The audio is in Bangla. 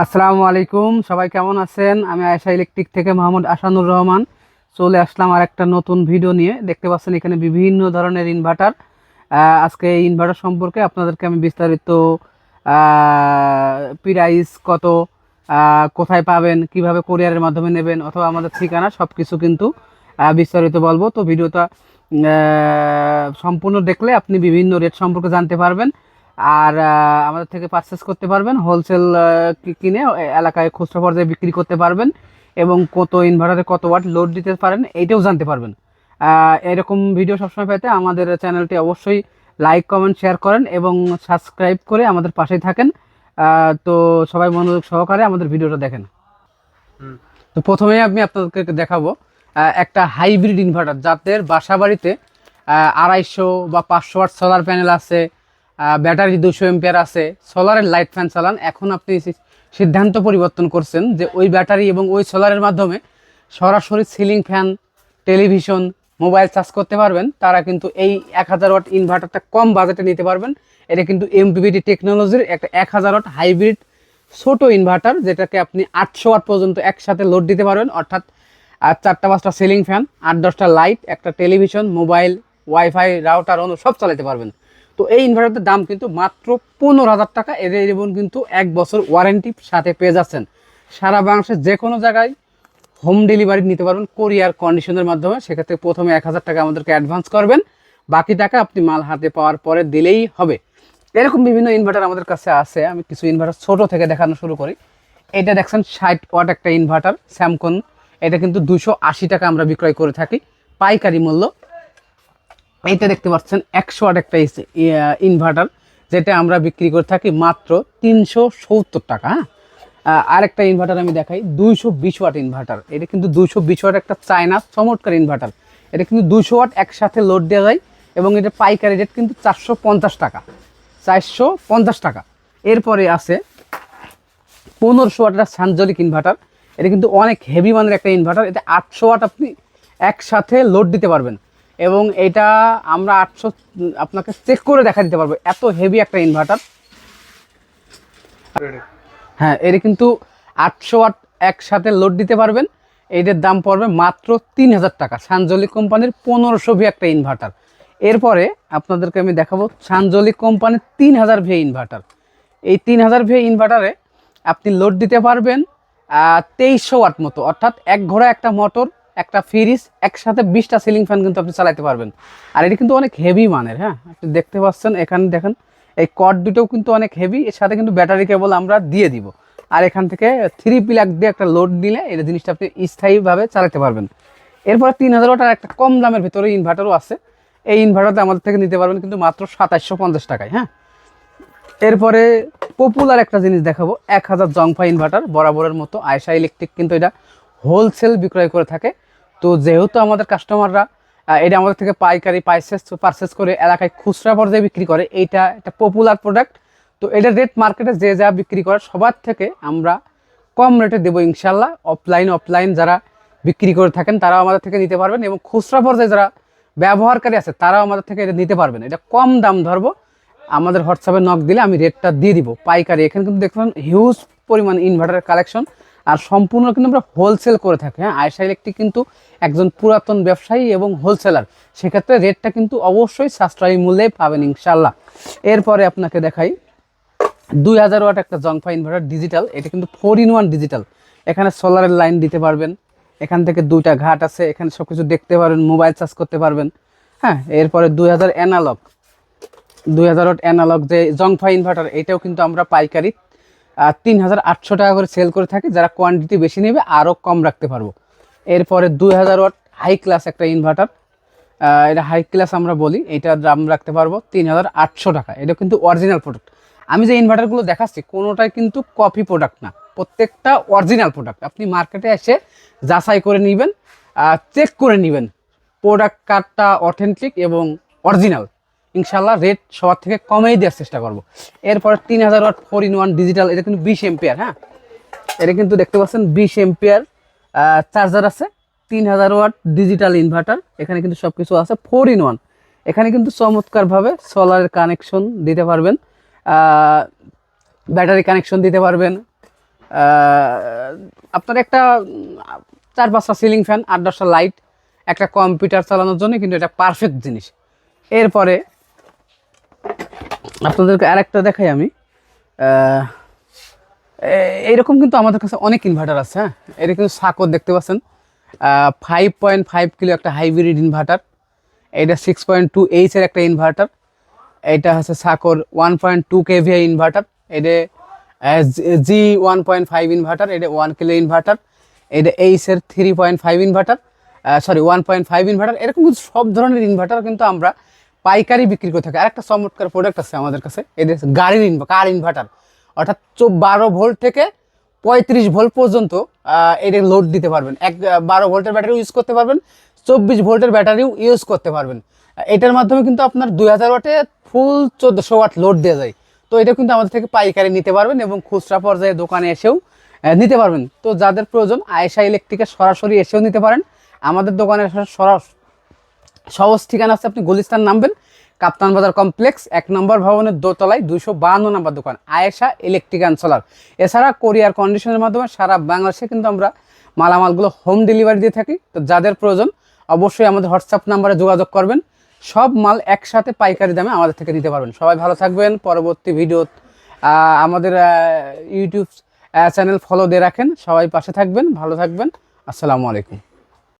আসসালামু আলাইকুম, সবাই কেমন আছেন? আমি আয়সা ইলেকট্রিক থেকে মোহাম্মদ আসানুর রহমান। চলে আসলাম আর একটা নতুন ভিডিও নিয়ে। দেখতে পাচ্ছেন এখানে বিভিন্ন ধরনের ইনভার্টার আজকে এই ইনভার্টার সম্পর্কে আপনাদেরকে আমি বিস্তারিত প্রাইস কত কোথায় পাবেন, কীভাবে কোরিয়ারের মাধ্যমে নেবেন অথবা আমাদের ঠিকানা সব কিছু কিন্তু বিস্তারিত বলব। তো ভিডিওটা সম্পূর্ণ দেখলে আপনি বিভিন্ন রেট সম্পর্কে জানতে পারবেন। আর আমাদের থেকে পারচেস করতে পারবেন হোলসেল কিনে এলাকায় খুচরা পর্যায়ে বিক্রি করতে পারবেন এবং কত ইনভার্টারে কত ওয়াট লোড দিতে পারেন এইটাও জানতে পারবেন। এরকম ভিডিও সবসময় পেতে আমাদের চ্যানেলটি অবশ্যই লাইক কমেন্ট শেয়ার করেন এবং সাবস্ক্রাইব করে আমাদের পাশেই থাকেন। তো সবাই মনোযোগ সহকারে আমাদের ভিডিওটা দেখেন। তো প্রথমেই আমি আপনাদেরকে দেখাবো একটা হাইব্রিড ইনভার্টার যাদের বাসা বাড়িতে আড়াইশো বা পাঁচশো ওয়াট সোলার প্যানেল আছে ব্যাটারি দুশো এম্পিয়ার আছে সোলারের লাইট ফ্যান চালান। এখন আপনি সিদ্ধান্ত পরিবর্তন করছেন যে ওই ব্যাটারি এবং ওই সোলারের মাধ্যমে সরাসরি ceiling fan television mobile charge করতে পারবেন। তারা কিন্তু এই এক হাজার ওয়াট ইনভার্টারটা কম বাজেটে নিতে পারবেন। এটা কিন্তু এমপিবিটি টেকনোলজির একটা এক হাজার ওয়াট হাইব্রিড ছোট ইনভার্টার যেটাকে আপনি আটশো ওয়াট পর্যন্ত একসাথে লোড দিতে পারবেন। অর্থাৎ আর চারটা পাঁচটা সিলিং ফ্যান আট দশটা লাইট একটা টেলিভিশন মোবাইল ওয়াইফাই রাউটার অন্য সব চালাতে পারবেন। তো এই ইনভার্টারটার দাম কিন্তু মাত্র পনেরো হাজার টাকা। এদের এবং কিন্তু এক বছর ওয়ারেন্টি সাথে পেয়ে যাচ্ছেন। সারা বাংলাদেশের যে কোনো জায়গায় হোম ডেলিভারি নিতে পারবেন কোরিয়ার কন্ডিশনের মাধ্যমে। সেক্ষেত্রে প্রথমে এক হাজার টাকা আমাদেরকে অ্যাডভান্স করবেন। বাকি টাকা আপনি মাল হাতে পাওয়ার পরে দিলেই হবে। এরকম বিভিন্ন ইনভার্টার আমাদের কাছে আছে। আমি কিছু ইনভার্টার ছোট থেকে দেখানো শুরু করি। এটা দেখছেন, ষাট ওয়াট একটা ইনভার্টার স্যামকন এটা কিন্তু দুশো আশি টাকা আমরা বিক্রয় করে থাকি। পাইকারি মূল্য। এইটা দেখতে পাচ্ছেন, একশো আট একটা ইনভার্টার যেটা আমরা বিক্রি করে থাকি মাত্র তিনশো সত্তর টাকা হ্যাঁ? আরেকটা ইনভার্টার আমি দেখাই, দুইশো বিশ ওয়াট ইনভার্টার এটা কিন্তু দুইশো বিশ ওয়াট একটা চায়না চমৎকার ইনভার্টার এটা কিন্তু দুশো ওয়াট একসাথে লোড দেওয়া যায় এবং এটা পাইকারি রেট কিন্তু চারশো পঞ্চাশ টাকা, চারশো পঞ্চাশ টাকা। এরপরে আছে পনেরোশো ওয়াটের সানজলিক ইনভার্টার এটা কিন্তু অনেক হেভি মানের একটা ইনভার্টার এটা আটশো ওয়াট আপনি একসাথে লোড দিতে পারবেন। এবং এটা আমরা আটশো আপনাকে চেক করে দেখা দিতে পারব। এত হেভি একটা ইনভার্টার হ্যাঁ এটা কিন্তু আটশো ওয়াট একসাথে লোড দিতে পারবেন। এটার দাম পড়বে মাত্র তিন হাজার টাকা। সানজলিক কোম্পানির পনেরোশো ভি একটা ইনভার্টার এরপরে আপনাদেরকে আমি দেখাবো সানজলিক কোম্পানির তিন হাজার ভি ইনভার্টার এই তিন হাজার ভি ইনভার্টারে আপনি লোড দিতে পারবেন তেইশশো ওয়াট মতো। অর্থাৎ এক ঘোড়া একটা মোটর একটা ফ্রিজ, একসাথে বিশটা সিলিং ফ্যান কিন্তু আপনি চালাতে পারবেন। আর এটি কিন্তু অনেক হেভি মানের হ্যাঁ? আপনি দেখতে পাচ্ছেন এখানে দেখেন, এই কট দুটোও কিন্তু অনেক হেভি এর সাথে কিন্তু ব্যাটারি কেবল আমরা দিয়ে দিব। আর এখান থেকে থ্রি প্লাগ দিয়ে একটা লোড দিলে এই জিনিসটা আপনি স্থায়ীভাবে চালাতে পারবেন। এরপরে তিন হাজার ওয়াটার একটা কম দামের ভিতরে ইনভার্টারও আছে। এই ইনভার্টারটা আমাদের থেকে নিতে পারবেন কিন্তু মাত্র সাতাশশো পঞ্চাশ টাকায় হ্যাঁ? এরপরে পপুলার একটা জিনিস দেখাবো, এক হাজার জংফা ইনভার্টার বরাবরের মতো আয়সা ইলেকট্রিক কিন্তু এটা হোলসেল বিক্রয় করে থাকে। তো যেহেতু আমাদের কাস্টমাররা এটা আমাদের থেকে পাইকারি পাইসেস পারচেস করে এলাকায় খুচরা পর্যায়ে বিক্রি করে, এইটা একটা পপুলার প্রোডাক্ট তো এটার রেট মার্কেটে যে যা বিক্রি করে, সবার থেকে আমরা কম রেটে দেবো ইনশাল্লাহ অফলাইন অফলাইন যারা বিক্রি করে থাকেন, তারাও আমাদের থেকে নিতে পারবেন এবং খুচরা পর্যায়ে যারা ব্যবহারকারী আছে, তারাও আমাদের থেকে এটা নিতে পারবেন। এটা কম দাম ধরবো, আমাদের হোয়াটসঅ্যাপে নক দিলে আমি রেটটা দিয়ে দিব। পাইকারি, এখানে কিন্তু দেখবেন হিউজ পরিমাণ ইনভার্টারের কালেকশন আর সম্পূর্ণ কিন্তু আমরা হোলসেল করে থাকি হ্যাঁ? আয়সা ইলেকট্রিক কিন্তু একজন পুরাতন ব্যবসায়ী এবং হোলসেলার সেক্ষেত্রে রেটটা কিন্তু অবশ্যই সাশ্রয়ী মূল্যে পাবেন ইনশাল্লাহ এরপরে আপনাকে দেখাই, দুই হাজার ওয়াট একটা জংফা ইনভার্টার ডিজিটাল এটা কিন্তু ফোর ইন ওয়ান ডিজিটাল এখানে সোলারের লাইন দিতে পারবেন, এখান থেকে দুইটা ঘাট আছে, এখানে সব কিছু দেখতে পারবেন মোবাইল চার্জ করতে পারবেন হ্যাঁ? এরপরে দুই হাজার অ্যানালগ দুই হাজার ওয়াট অ্যানালগ যে জংফা ইনভার্টার এটাও কিন্তু আমরা পাইকারি তিন হাজার আটশো টাকা করে সেল করে থাকি। যারা কোয়ান্টিটি বেশি নেবে আরও কম রাখতে পারব। এরপরে দুই হাজার ওয়াট হাই ক্লাস একটা ইনভার্টার এটা হাই ক্লাস আমরা বলি, এটা দাম রাখতে পারব তিন হাজার আটশো টাকা। এটা কিন্তু অরিজিনাল প্রোডাক্ট আমি যে ইনভার্টারগুলো দেখাচ্ছি, কোনোটাই কিন্তু কপি প্রোডাক্ট না। প্রত্যেকটা অরিজিনাল প্রোডাক্ট আপনি মার্কেটে এসে যাচাই করে নেবেন চেক করে নেবেন। প্রোডাক্ট কার্ডটা অথেন্টিক এবং অরিজিনাল ইনশাল্লাহ রেট সবার থেকে কমেই দেওয়ার চেষ্টা করব। এরপরে তিন হাজার watt four in one digital এটা কিন্তু বিশ এম্পিয়ার হ্যাঁ? এটা কিন্তু দেখতে পাচ্ছেন বিশ এম্পিয়ার চার্জার আছে, তিন হাজার ওয়াট ডিজিটাল ইনভার্টার এখানে কিন্তু সব কিছু আছে ফোর ইন ওয়ান এখানে কিন্তু চমৎকারভাবে সোলারের কানেকশন দিতে পারবেন ব্যাটারি কানেকশন দিতে পারবেন আপনার একটা চার পাঁচটা সিলিং ফ্যান আট দশটা লাইট একটা কম্পিউটার চালানোর জন্য কিন্তু এটা পারফেক্ট জিনিস। এরপরে আপনাদেরকে আরেকটা দেখাই আমি। এইরকম কিন্তু আমাদের কাছে অনেক ইনভার্টার আছে হ্যাঁ? এটা কিন্তু সাকর দেখতে পাচ্ছেন। ফাইভ পয়েন্ট ফাইভ কিলো একটা হাইব্রিড ইনভার্টার এটা সিক্স পয়েন্ট টু এইচের একটা ইনভার্টার এটা হচ্ছে সাকর one point two KVA inverter এটা G one point five inverter এটা ওয়ান কিলো ইনভার্টার এটা এইচের three point five inverter sorry one point five inverter এরকম কিন্তু সব ধরনের ইনভার্টার কিন্তু আমরা পাইকারি বিক্রি করে থাকি। আরেকটা চমৎকার প্রোডাক্ট আছে আমাদের কাছে। এদের গাড়ির ইনভা কার ইনভার্টার অর্থাৎ বারো ভোল্ট থেকে পঁয়ত্রিশ ভোল্ট পর্যন্ত এটা লোড দিতে পারবেন। এক বারো ভোল্টের ব্যাটারি ইউজ করতে পারবেন, চব্বিশ ভোল্টের ব্যাটারিও ইউজ করতে পারবেন। এটার মাধ্যমে কিন্তু আপনার দুই হাজার ওয়াটে ফুল চোদ্দোশো ওয়াট লোড দেওয়া যায়। তো এটা কিন্তু আমাদের থেকে পাইকারি নিতে পারবেন এবং খুচরা পর্যায়ে দোকানে এসেও নিতে পারবেন। তো যাদের প্রয়োজন, আয়েশা ইলেকট্রিকে সরাসরি এসেও নিতে পারেন। আমাদের দোকানে সরাসরি সহজ ঠিকানা আছে, আপনি গুলিস্তান নামবেন। কাপ্তান বাজার কমপ্লেক্স, এক নম্বর ভবনের দোতলায় দুশো বাহান্ন নম্বর দোকান, আয়েশা ইলেকট্রিক অ্যান্ড সোলার। এছাড়া কোরিয়ার কন্ডিশনের মাধ্যমে সারা বাংলাদেশে কিন্তু আমরা মালামালগুলো হোম ডেলিভারি দিয়ে থাকি। তো যাদের প্রয়োজন, অবশ্যই আমাদের হোয়াটসঅ্যাপ নাম্বারে যোগাযোগ করবেন। সব মাল একসাথে পাইকারি দামে আমাদের থেকে নিতে পারবেন। সবাই ভালো থাকবেন। পরবর্তী ভিডিও আমাদের ইউটিউব চ্যানেল ফলো দিয়ে রাখেন। সবাই পাশে থাকবেন, ভালো থাকবেন। আসসালামু আলাইকুম।